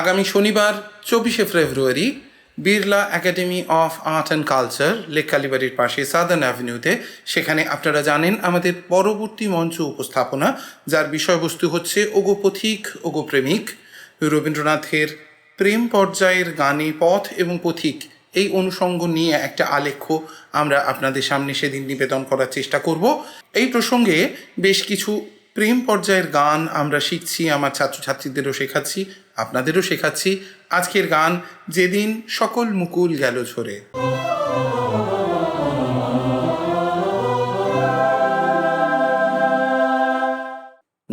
আগামী শনিবার, চব্বিশে ফেব্রুয়ারি, Birla academy of art and culture, lake কালীবাড়ির পাশে সাদার্ন অ্যাভিনিউতে। সেখানে আপনারা জানেন আমাদের পরবর্তী মঞ্চ উপস্থাপনা, যার বিষয়বস্তু হচ্ছে ওগো পথিক, ওগো প্রেমিক। রবীন্দ্রনাথের প্রেম পর্যায়ের গানে পথ এবং পথিক, এই অনুষঙ্গ নিয়ে একটা আলেখ্য আমরা আপনাদের সামনে সেদিন নিবেদন করার চেষ্টা করব। এই প্রসঙ্গে বেশ কিছু প্রেম পর্যায়ের গান আমরা শিখছি, আমার ছাত্রছাত্রীদেরও শেখাচ্ছি, আপনাদেরও শেখাচ্ছি। আজকের গান, যেদিন সকল মুকুল গেল ঝরে।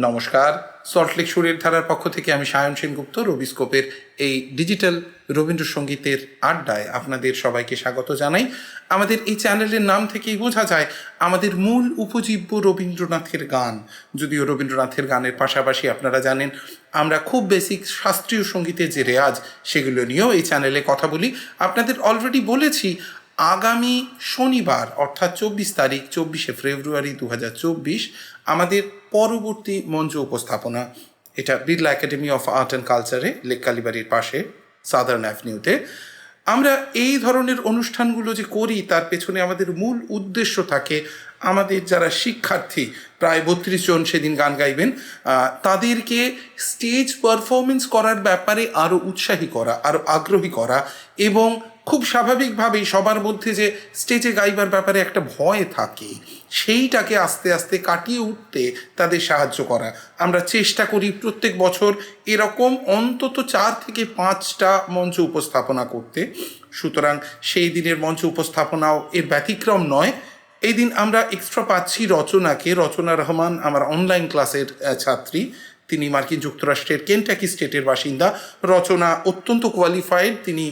নমস্কার। সল্টলেক সুরের ধারার পক্ষ থেকে আমি সায়ন সেনগুপ্ত রবিস্কোপের এই ডিজিটাল রবীন্দ্রসঙ্গীতের আড্ডায় আপনাদের সবাইকে স্বাগত জানাই। আমাদের এই চ্যানেলের নাম থেকেই বোঝা যায়, আমাদের মূল উপজীব্য রবীন্দ্রনাথের গান। যদিও রবীন্দ্রনাথের গানের পাশাপাশি আপনারা জানেন, আমরা খুব বেসিক শাস্ত্রীয় সঙ্গীতের যে রেয়াজ, সেগুলো নিয়েও এই চ্যানেলে কথা বলি। আপনাদের অলরেডি বলেছি আগামী শনিবার, অর্থাৎ চব্বিশ তারিখ, চব্বিশে ফেব্রুয়ারি দু হাজার চব্বিশ, আমাদের পরবর্তী মঞ্চ উপস্থাপনা। এটা Birla academy of art and কালচারে লেক কালীবাড়ির পাশে সাদার্ন অ্যাভিনিউতে আমরা এই ধরনের অনুষ্ঠানগুলো যে করি, তার পেছনে আমাদের মূল উদ্দেশ্য থাকে, আমাদের যারা শিক্ষার্থী, প্রায় বত্রিশ জন সেদিন গান গাইবেন তাদেরকে স্টেজ পারফরমেন্স করার ব্যাপারে আরও উৎসাহী করা আরও আগ্রহী করা এবং খুব স্বাভাবিকভাবেই সবার মধ্যে যে স্টেজে গাইবার ব্যাপারে একটা ভয় থাকে, সেইটাকে আস্তে আস্তে কাটিয়ে উঠতে তাদের সাহায্য করা। আমরা চেষ্টা করি প্রত্যেক বছর এরকম অন্তত চার থেকে পাঁচটা মঞ্চ উপস্থাপনা করতে। সুতরাং সেই দিনের মঞ্চ উপস্থাপনাও এর ব্যতিক্রম নয়। এই দিন আমরা এক্সট্রা পাচ্ছি রচনাকে। রচনা রহমান আমার অনলাইন ক্লাসের ছাত্রী। তিনি মার্কিন যুক্তরাষ্ট্রের কেন্টাকি স্টেটের বাসিন্দা। রচনা অত্যন্ত কোয়ালিফাইড তিনি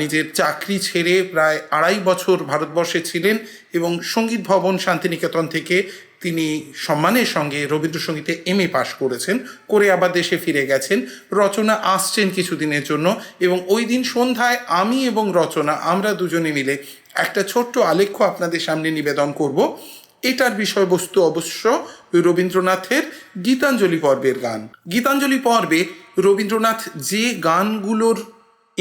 নিজের চাকরি ছেড়ে প্রায় আড়াই বছর ভারতবর্ষে ছিলেন এবং সংগীত ভবন শান্তিনিকেতন থেকে তিনি সম্মানের সঙ্গে রবীন্দ্রসঙ্গীতে এম এ পাশ করেছেন, করে আবার দেশে ফিরে গেছেন। রচনা আসছেন কিছুদিনের জন্য এবং ওই দিন সন্ধ্যায় আমি এবং রচনা, আমরা দুজনে মিলে একটা ছোট্ট আলেখ্য আপনাদের সামনে নিবেদন করব। এটার বিষয়বস্তু অবশ্য রবীন্দ্রনাথের গীতাঞ্জলি পর্বের গান। গীতাঞ্জলি পর্বে রবীন্দ্রনাথ যে গানগুলোর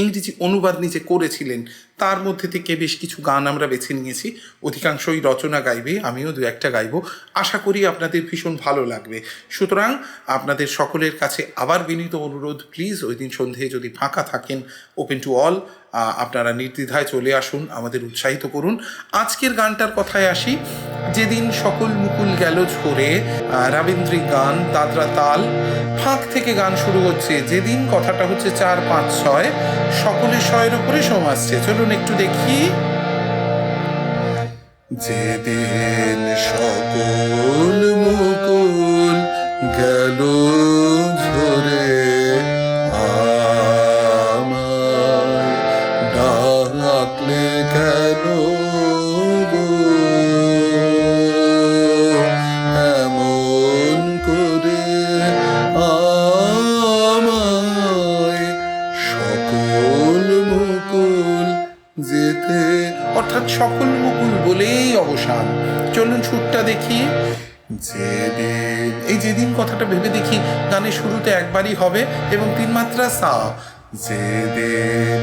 ইংরেজি অনুবাদ নিজে করেছিলেন। তার মধ্যে থেকে বেশ কিছু গান আমরা বেছে নিয়েছি। অধিকাংশই রচনা গাইবে, আমিও দু একটা গাইব। আশা করি আপনাদের ভীষণ ভালো লাগবে। সুতরাং আপনাদের সকলের কাছে আবার বিনীত অনুরোধ, প্লিজ ওই দিন সন্ধে যদি ফাঁকা থাকেন, ওপেন টু অল আপনারা নির্দ্বিধায় চলে আসুন, আমাদের উৎসাহিত করুন। আজকের গানটার কথায় আসি। যেদিন সকল মুকুল গেল ঝরে রাবীন্দ্রিক গান, দাদরা তাল। ফাঁক থেকে গান শুরু হচ্ছে। যেদিন কথাটা হচ্ছে চার, পাঁচ, ছয় সকলের শয়ের উপরে সম আসছে। চলুন একটু দেখি। যেদিন সকল যেদিন কথাটা ভেবে দেখি গানের শুরুতে একবারই হবে এবং তিন মাত্রা সা। যেদিন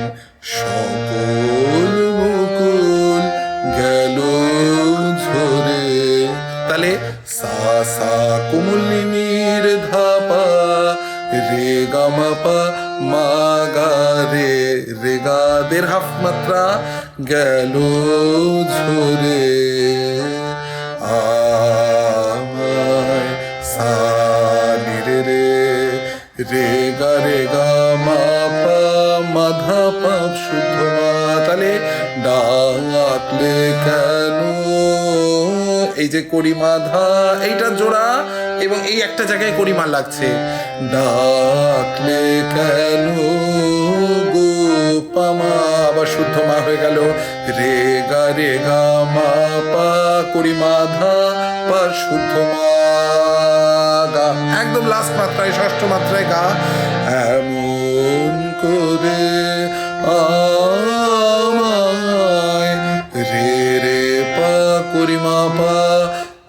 সকল মুকুল গেল ঝরে তাহলে সা সা কোমল নিমির ধাপা, রে গামাপা মা গা রে রে গা দের হাফ মাত্রা গেল ঝরে। রে গা রে গা, মা, পা মা ধা পা, শুদ্ধ মা ডাকলে কেন? এই যে করিমাধা এইটা জোড়া এবং এই একটা জায়গায় করিমা লাগছে। ডাকলে কেন? গো পামা আবার শুদ্ধ মা হয়ে গেল। রে গা রে গা, মা, পা, করি মাধা, পা, শুদ্ধ মা। মাত্রায়, ষষ্ঠ মাত্রায় গা এমন করে রে রে পা করি মা পা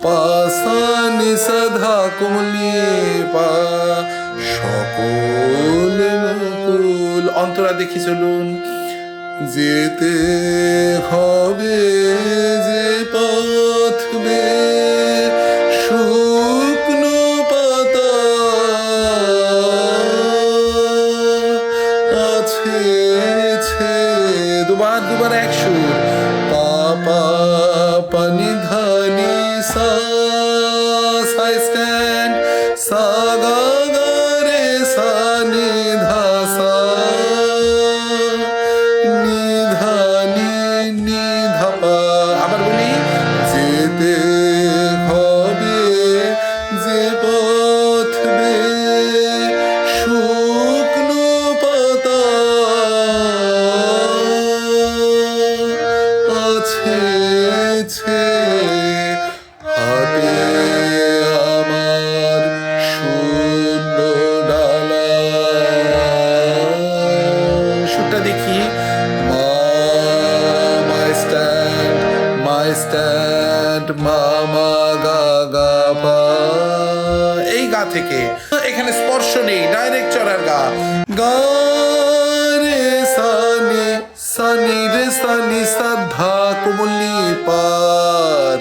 পা সা নি সা ধা কোমলি পা, সকল অন্তরা দেখি চলুন, যেতে হবে যে পথ বেয়ে আবার ga ga pa. এই গা থেকে। এখানে স্পর্শ নেই ডাইরেক্ট চড়ার গা। ni re sa ni sa dha kumuli pa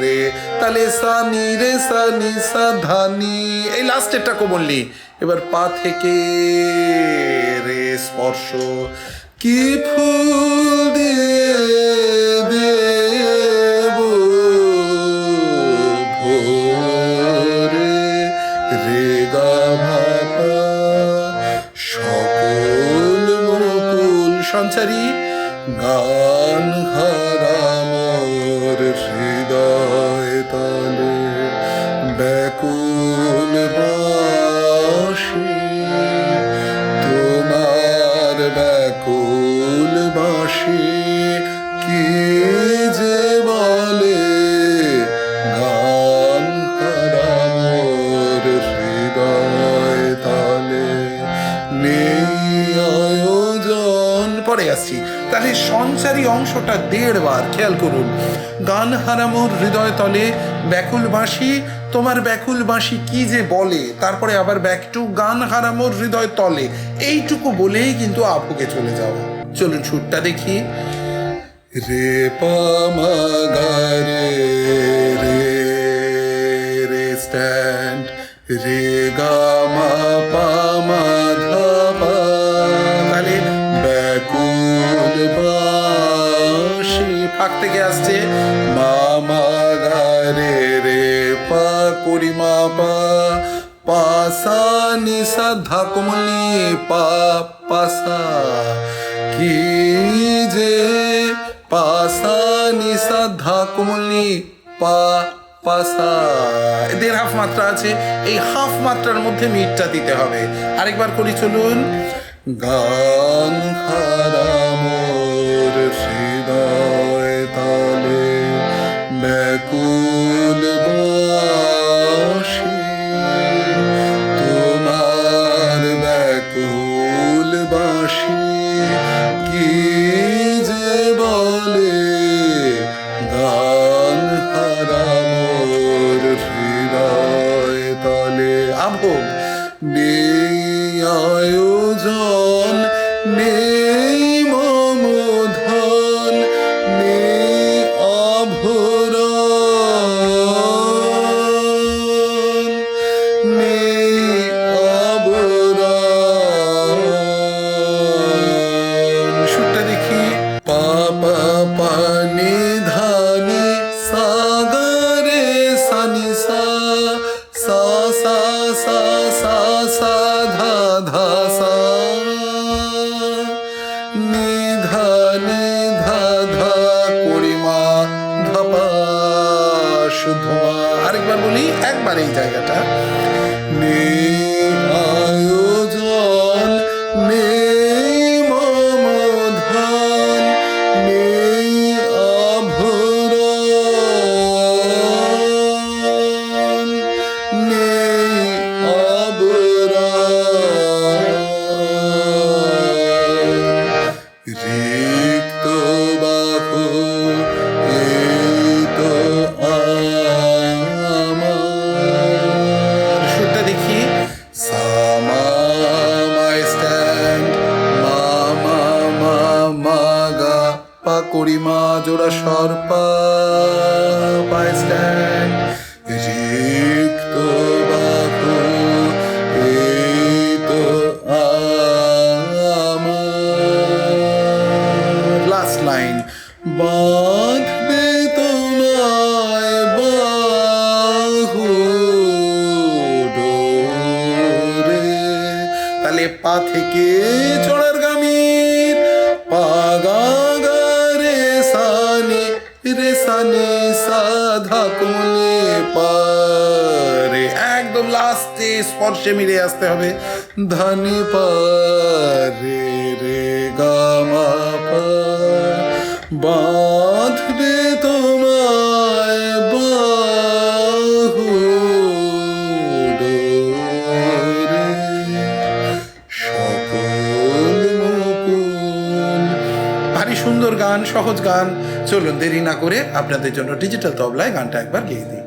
re. তাহলে সা রে সা নি সা ধা নি। এই লাস্টেরটা কোমললি এবার পা থেকে রে স্পর্শ। কি ফুল তাহলে সঞ্চারী অংশটা দেড় বার খেয়াল করুন। গান হারামোর হৃদয় তলে ব্যাকুল বাঁশি তোমার ব্যাকুল বাঁশি কি যে বলে? তারপরে আবার ব্যাক টু গান হারামোর হৃদয় তলে। এইটুকু বলেই কিন্তু আপুকে চলে যাওয়া। চলুন সুরটা দেখি। রে পামা রে রে স্ট্যান্ড রে গা ফাঁক থেকে আসছে। মামা গা রে পা, করি মা পা। পাসা নিসা ধা, কমলি পা পাসা কি যে পাসা নিসা ধা, কমলি পা পাসা দেড় হাফ মাত্রা আছে। এই হাফ মাত্রার মধ্যে মিটটা দিতে হবে। আরেকবার করি চলুন। গান হারামোর ধোয়া আরেকবার বলি একবার এই জায়গাটা। নেই লাইন বাঁধবে তোমায় বাহু তাহলে পা থেকে চড়ার গামির পাগা রে সানি রে সানি সাধা কুমলে পারে। একদম লাস্টে স্পর্শে মিলে আসতে হবে। ধনি পারে সহজ গান। চলুন দেরি না করে আপনাদের জন্য ডিজিটাল তবলায় গানটা একবার গেয়ে দিই।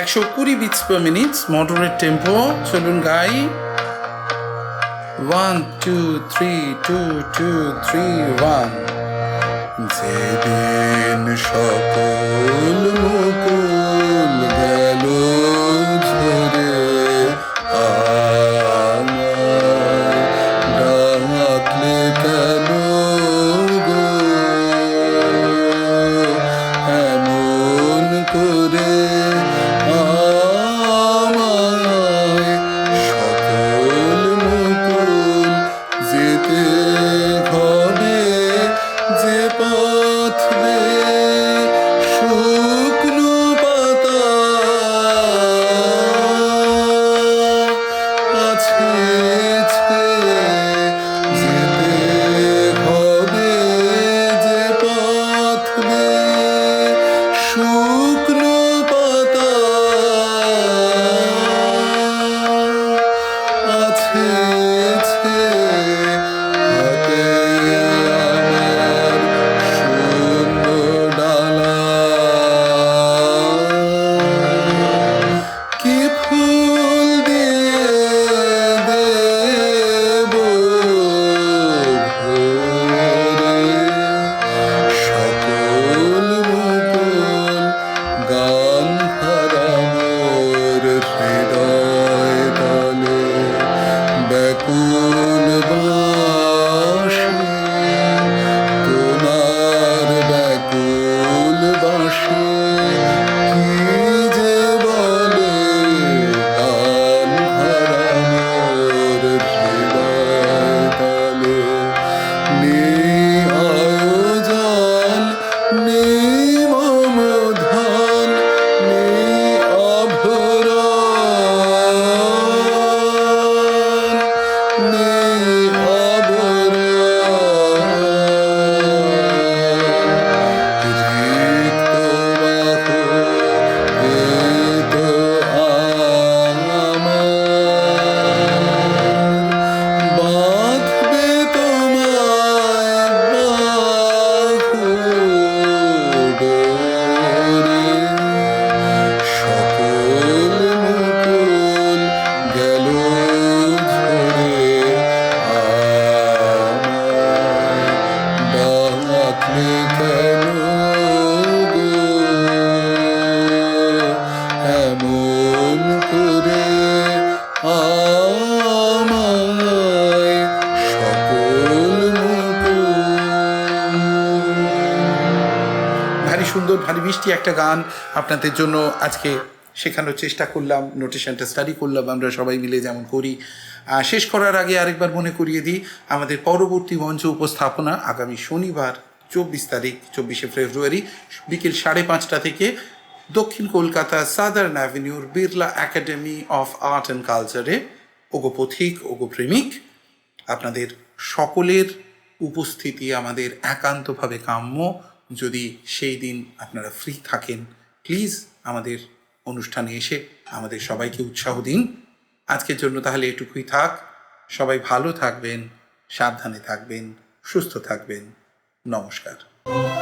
একশো কুড়ি beats per minute moderate tempo চলুন গাই। One two three two two three one যেদিন সকল মুকুল ভারী মিষ্টি একটা গান আপনাদের জন্য আজকে শেখানোর চেষ্টা করলাম নোটেশনটা স্টাডি করলাম, আমরা সবাই মিলে যেমন করি। শেষ করার আগে আরেকবার মনে করিয়ে দিই, আমাদের পরবর্তী মঞ্চ উপস্থাপনা আগামী শনিবার, চব্বিশ তারিখ, চব্বিশে ফেব্রুয়ারি, বিকেল সাড়ে পাঁচটা থেকে দক্ষিণ Kolkata southern অ্যাভিনিউর Birla academy of art and কালচারে ওগো পথিক, ওগো প্রেমিক, আপনাদের সকলের উপস্থিতি আমাদের একান্তভাবে কাম্য। যদি সেই দিন আপনারা ফ্রি থাকেন প্লিজ আমাদের অনুষ্ঠানে এসে আমাদের সবাইকে উৎসাহ দিন। আজকের জন্য তাহলে এটুকুই থাক। সবাই ভালো থাকবেন, সাবধানে থাকবেন, সুস্থ থাকবেন। নমস্কার।